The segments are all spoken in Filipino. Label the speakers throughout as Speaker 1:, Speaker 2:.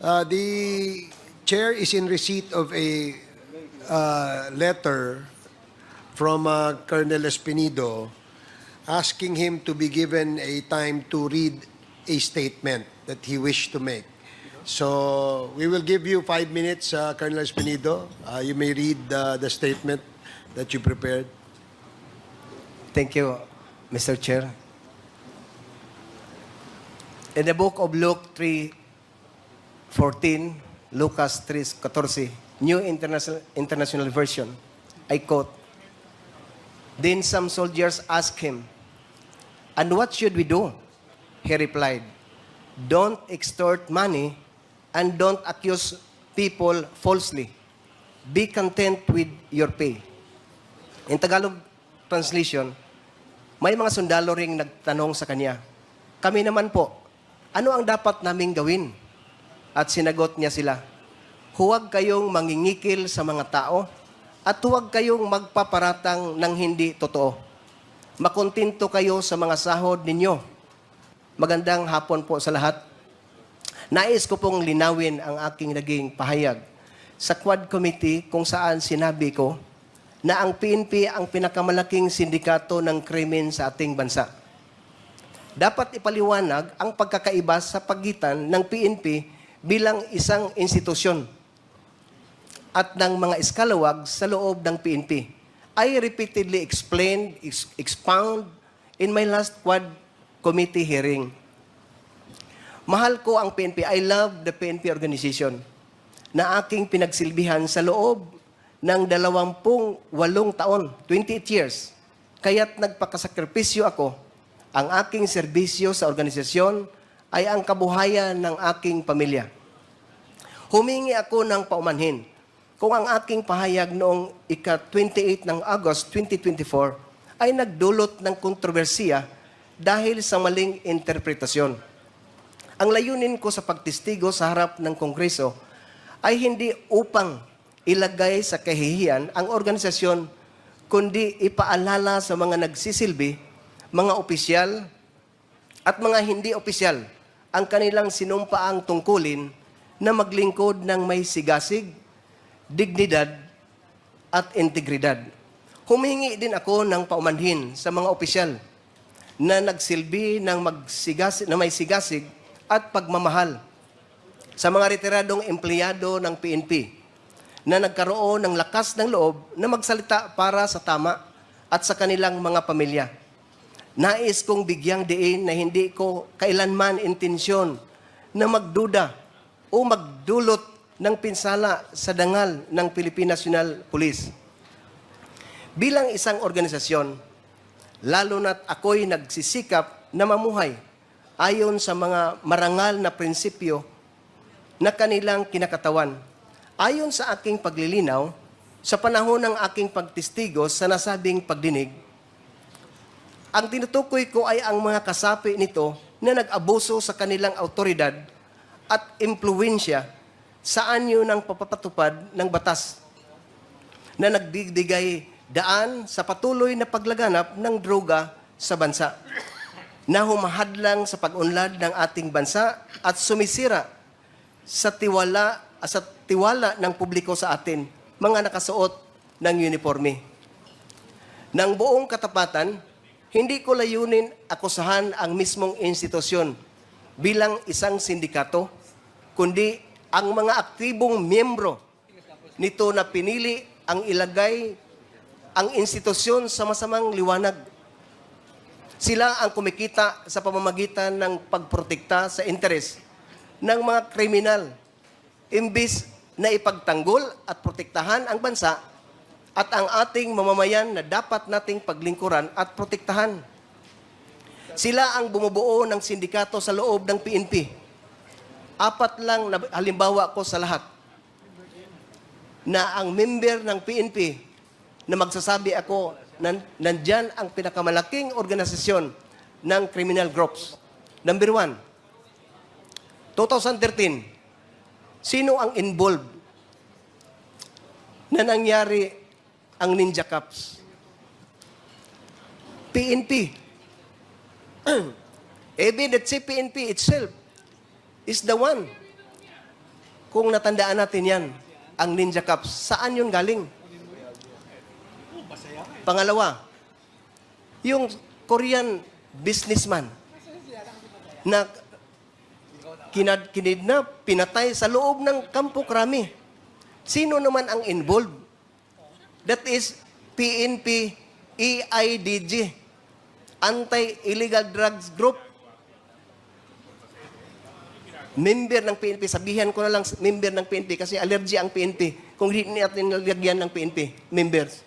Speaker 1: Uh, the chair is in receipt of a uh, letter from uh, Colonel Espinido asking him to be given a time to read a statement that he wished to make. So we will give you five minutes, uh, Colonel Espinido. Uh, you may read uh, the statement that you prepared.
Speaker 2: Thank you, Mr. Chair. In the book of Luke 3:14, Lucas 3:14, New International International Version, I quote, Then some soldiers asked him, And what should we do? He replied, Don't extort money and don't accuse people falsely. Be content with your pay. In Tagalog translation, may mga sundalo ring nagtanong sa kanya, Kami naman po, ano ang dapat naming gawin? At sinagot niya sila, Huwag kayong mangingikil sa mga tao at huwag kayong magpaparatang ng hindi totoo. Makontinto kayo sa mga sahod ninyo. Magandang hapon po sa lahat. Nais ko pong linawin ang aking naging pahayag sa Quad Committee kung saan sinabi ko na ang PNP ang pinakamalaking sindikato ng krimen sa ating bansa. Dapat ipaliwanag ang pagkakaiba sa pagitan ng PNP bilang isang institusyon at ng mga eskalawag sa loob ng PNP. I repeatedly explained, ex- expound in my last Quad Committee hearing. Mahal ko ang PNP. I love the PNP organization na aking pinagsilbihan sa loob ng dalawampung walong taon, 28 years. Kaya't nagpakasakripisyo ako. Ang aking serbisyo sa organisasyon ay ang kabuhayan ng aking pamilya. Humingi ako ng paumanhin kung ang aking pahayag noong ika-28 ng August 2024 ay nagdulot ng kontrobersiya dahil sa maling interpretasyon. Ang layunin ko sa pagtistigo sa harap ng Kongreso ay hindi upang ilagay sa kahihiyan ang organisasyon, kundi ipaalala sa mga nagsisilbi, mga opisyal at mga hindi opisyal ang kanilang sinumpaang tungkulin na maglingkod ng may sigasig, dignidad at integridad. Humingi din ako ng paumanhin sa mga opisyal na nagsilbi ng magsigasig, na may sigasig at pagmamahal sa mga retiradong empleyado ng PNP na nagkaroon ng lakas ng loob na magsalita para sa tama at sa kanilang mga pamilya. Nais kong bigyang diin na hindi ko kailanman intensyon na magduda o magdulot ng pinsala sa dangal ng Philippine National Police. Bilang isang organisasyon, lalo na't ako'y nagsisikap na mamuhay ayon sa mga marangal na prinsipyo na kanilang kinakatawan. Ayon sa aking paglilinaw, sa panahon ng aking pagtistigo sa nasabing pagdinig, ang tinutukoy ko ay ang mga kasapi nito na nag-abuso sa kanilang autoridad at impluensya sa anyo ng papapatupad ng batas na nagdigdigay daan sa patuloy na paglaganap ng droga sa bansa na humahadlang sa pag-unlad ng ating bansa at sumisira sa tiwala sa tiwala ng publiko sa atin, mga nakasuot ng uniforme. Nang buong katapatan, hindi ko layunin akusahan ang mismong institusyon bilang isang sindikato, kundi ang mga aktibong miyembro nito na pinili ang ilagay ang institusyon sa masamang liwanag. Sila ang kumikita sa pamamagitan ng pagprotekta sa interes ng mga kriminal. Imbis na ipagtanggol at protektahan ang bansa at ang ating mamamayan na dapat nating paglingkuran at protektahan. Sila ang bumubuo ng sindikato sa loob ng PNP. Apat lang na halimbawa ko sa lahat na ang member ng PNP na magsasabi ako nan, nandyan ang pinakamalaking organisasyon ng criminal groups. Number one, 2013, sino ang involved na nangyari ang Ninja Cups? PNP. Even the PNP itself is the one kung natandaan natin yan, ang Ninja Cups, saan yun galing? Pangalawa, yung Korean businessman na kinad, kinidnap, pinatay sa loob ng Kampo Krami. Sino naman ang involved? That is PNP EIDG, Anti-Illegal Drugs Group. Member ng PNP, sabihan ko na lang member ng PNP kasi allergy ang PNP. Kung hindi natin nilagyan ng PNP, members.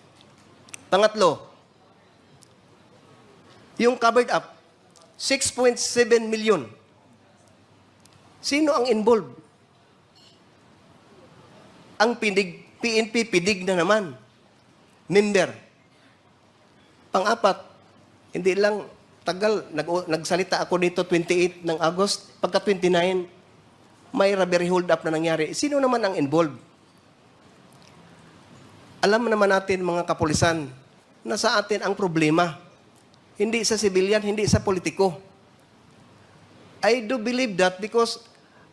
Speaker 2: Pangatlo, yung covered up, 6.7 million. Sino ang involved? Ang pinig, PNP, pidig na naman. Member. Pang-apat, hindi lang tagal, nag, nagsalita ako dito 28 ng August, pagka 29, may robbery hold up na nangyari. Sino naman ang involved? Alam naman natin mga kapulisan na sa atin ang problema. Hindi sa civilian, hindi sa politiko. I do believe that because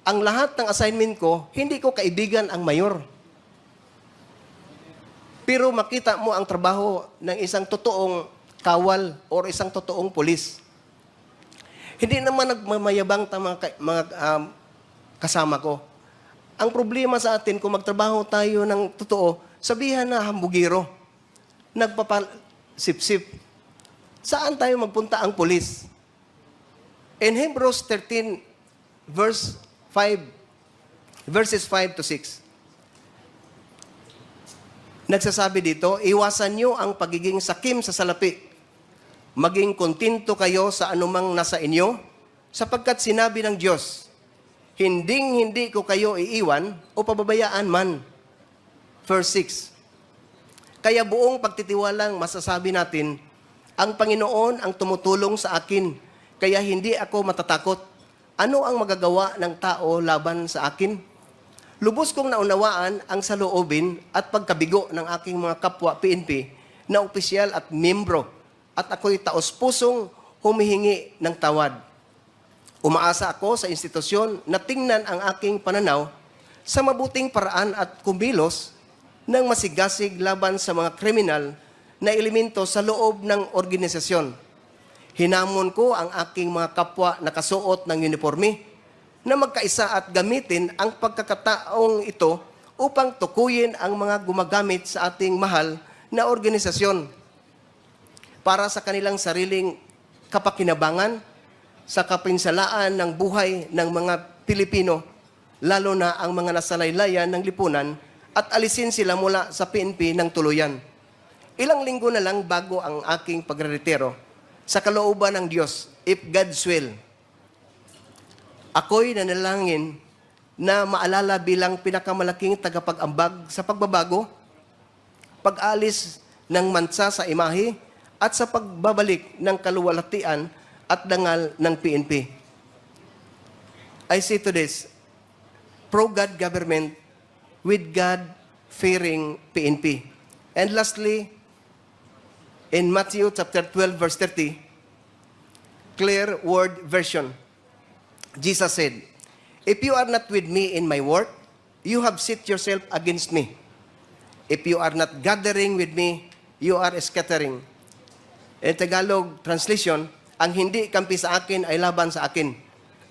Speaker 2: ang lahat ng assignment ko, hindi ko kaibigan ang mayor. Pero makita mo ang trabaho ng isang totoong kawal or isang totoong pulis. Hindi naman nagmamayabang ta mga, mga um, kasama ko. Ang problema sa atin, kung magtrabaho tayo ng totoo, sabihan na hambugiro. Nagpapal sip-sip. Saan tayo magpunta ang pulis? In Hebrews 13, verse 5, verses 5 to 6, nagsasabi dito, iwasan niyo ang pagiging sakim sa salapi. Maging kontento kayo sa anumang nasa inyo, sapagkat sinabi ng Diyos, Hinding hindi ko kayo iiwan o pababayaan man. Verse 6. Kaya buong pagtitiwalang masasabi natin, ang Panginoon ang tumutulong sa akin, kaya hindi ako matatakot. Ano ang magagawa ng tao laban sa akin? Lubos kong naunawaan ang saloobin at pagkabigo ng aking mga kapwa PNP na opisyal at membro at ako'y taos-pusong humihingi ng tawad. Umaasa ako sa institusyon na tingnan ang aking pananaw sa mabuting paraan at kumilos ng masigasig laban sa mga kriminal na elemento sa loob ng organisasyon. Hinamon ko ang aking mga kapwa na kasuot ng uniforme na magkaisa at gamitin ang pagkakataong ito upang tukuyin ang mga gumagamit sa ating mahal na organisasyon para sa kanilang sariling kapakinabangan sa kapinsalaan ng buhay ng mga Pilipino, lalo na ang mga nasalaylayan ng lipunan at alisin sila mula sa PNP ng tuluyan. Ilang linggo na lang bago ang aking pagreretiro sa kalooban ng Diyos, if God's will, ako'y nanalangin na maalala bilang pinakamalaking tagapag-ambag sa pagbabago, pag-alis ng mansa sa imahe, at sa pagbabalik ng kaluwalhatian at dangal ng PNP. I say to this, pro-God government with God-fearing PNP. And lastly, in Matthew chapter 12 verse 30, clear word version, Jesus said, If you are not with me in my work, you have set yourself against me. If you are not gathering with me, you are scattering. In Tagalog translation, ang hindi kampi sa akin ay laban sa akin.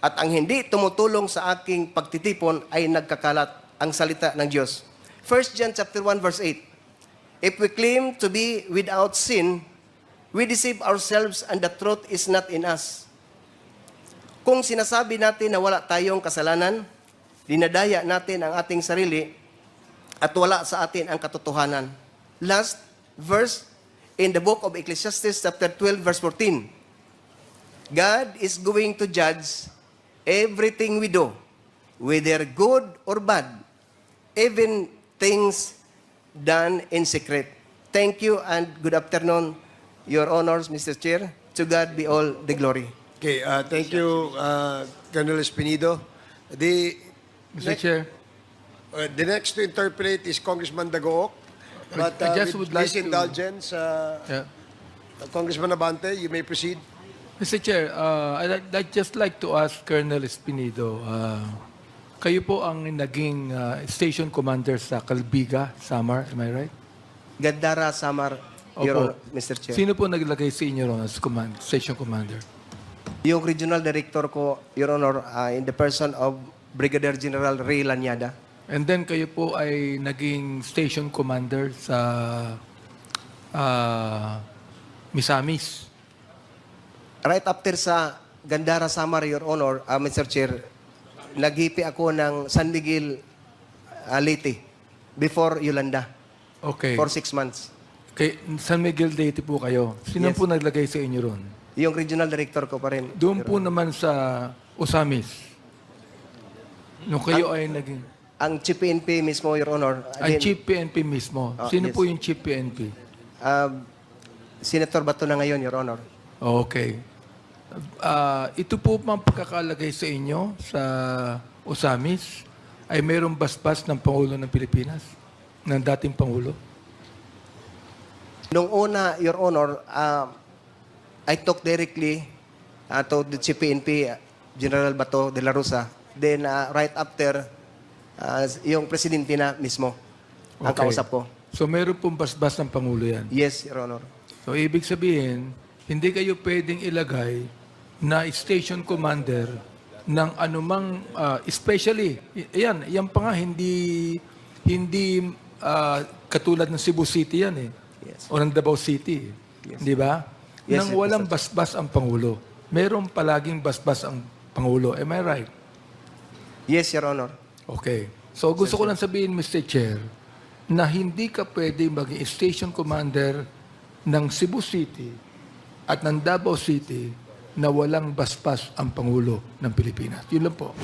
Speaker 2: At ang hindi tumutulong sa aking pagtitipon ay nagkakalat ang salita ng Diyos. 1 John chapter 1 verse 8. If we claim to be without sin, we deceive ourselves and the truth is not in us. Kung sinasabi natin na wala tayong kasalanan, dinadaya natin ang ating sarili at wala sa atin ang katotohanan. Last verse in the book of Ecclesiastes chapter 12 verse 14. God is going to judge everything we do, whether good or bad, even things done in secret. Thank you and good afternoon, Your Honors, Mr. Chair. To God be all the glory.
Speaker 1: Okay, uh, thank you, uh, Colonel Espinido. The,
Speaker 3: Mr. Chair,
Speaker 1: uh, the next to interpolate is Congressman Dagook. But
Speaker 3: I
Speaker 1: uh,
Speaker 3: just
Speaker 1: with
Speaker 3: would like
Speaker 1: this
Speaker 3: to-
Speaker 1: indulgence, uh,
Speaker 3: yeah.
Speaker 1: Congressman Abante, you may proceed.
Speaker 3: Mr. Chair, uh, I'd, I'd just like to ask Colonel Espinido, uh, kayo po ang naging ah, station commander sa Calbiga, Samar, am I right?
Speaker 2: Gandara Samar, Your. Honor, Mr. Chair.
Speaker 3: Sino po naglagay sa inyo ron as command, station commander?
Speaker 2: Yung regional director ko, Your Honor, ah, in the person of Brigadier General Ray Lanyada.
Speaker 3: And then kayo po ay naging station commander sa ah, Misamis.
Speaker 2: Right after sa Gandara Samar, Your Honor, ah, Mr. Chair, naghipi ako ng San Miguel, ah, Leyte, before Yolanda,
Speaker 3: Okay.
Speaker 2: for six months.
Speaker 3: Kay San Miguel Leyte po kayo. Sino
Speaker 2: Yes.
Speaker 3: po naglagay sa inyo ron?
Speaker 2: Yung regional director ko pa rin.
Speaker 3: Doon po naman sa Osamis. Nung kayo ay naging...
Speaker 2: Ang Chief PNP mismo, Your Honor.
Speaker 3: Ang
Speaker 2: din,
Speaker 3: Chief PNP mismo.
Speaker 2: Ah,
Speaker 3: Sino
Speaker 2: yes.
Speaker 3: po yung Chief PNP?
Speaker 2: ah, Senator Bato na ngayon, Your Honor.
Speaker 3: Okay. Ah, ito po mang pagkakalagay sa inyo sa Osamis ay mayroong basbas ng Pangulo ng Pilipinas, ng dating Pangulo.
Speaker 2: Nung una, Your Honor, ah, I talked directly ah, to the Chief PNP, ah, General Bato de la Rosa. Then, ah, right after, ah, yung presidente na mismo, ang
Speaker 3: Okay.
Speaker 2: kausap ko.
Speaker 3: So mayroon pong basbas ng Pangulo yan.
Speaker 2: Yes, Your Honor.
Speaker 3: So ibig sabihin, hindi kayo pwedeng ilagay na station commander ng anumang, ah, especially, y- yan, yan pa nga, hindi, hindi ah, katulad ng Cebu City yan eh.
Speaker 2: Yes.
Speaker 3: O ng Davao City. Di ba?
Speaker 2: Yes,
Speaker 3: Nang walang basbas ang Pangulo. Meron palaging basbas ang Pangulo. Am I right?
Speaker 2: Yes, Your Honor.
Speaker 3: Okay. So gusto ko lang sabihin, Mr. Chair, na hindi ka pwede maging station commander ng Cebu City at ng Davao City na walang baspas ang Pangulo ng Pilipinas. Yun lang po.